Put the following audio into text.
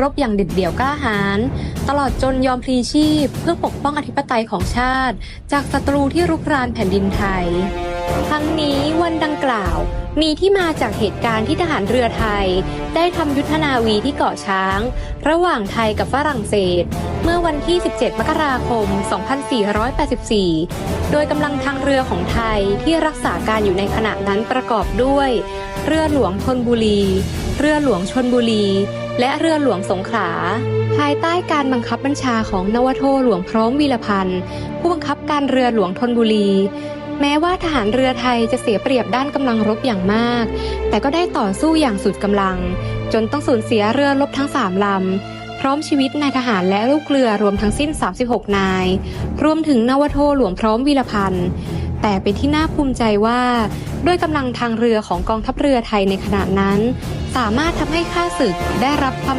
รบอย่างเด็ดเดี่ยวกล้าหาญตลอดจนยอมพลีชีพ เพื่อปกป้องอธิปไตยของชาติ จากศัตรูที่รุกรานแผ่นดินไทย ทั้งนี้วันดังกล่าวมีที่มาจากเหตุการณ์ที่ทหารเรือไทย ได้ทำยุทธนาวีที่เกาะช้าง ระหว่างไทยกับฝรั่งเศส เมื่อวันที่ 17 มกราคม 2484 โดยกำลังทางเรือของไทยที่รักษาการอยู่ในขณะนั้นประกอบด้วย เรือหลวงธนบุรี เรือหลวงชนบุรี และเรือหลวงสงขลาภายใต้การบังคับบัญชาของนวโทหลวงพร้อมวีรพันธ์ ผู้บังคับการเรือหลวงธนบุรี แม้ว่าทหารเรือไทยจะเสียเปรียบด้านกำลังรบอย่างมาก แต่ก็ได้ต่อสู้อย่างสุดกำลัง จนต้องสูญเสียเรือรบทั้ง3ลำ พร้อมชีวิตนายทหารและลูกเรือรวมทั้งสิ้น 36 นาย รวมถึงนวโทหลวงพร้อมวีรพันธ์ แต่เป็นที่น่าภูมิใจว่า ด้วยกำลังทางเรือของกองทัพเรือไทยในขณะนั้น สามารถทำให้ข้าศึกได้รับความ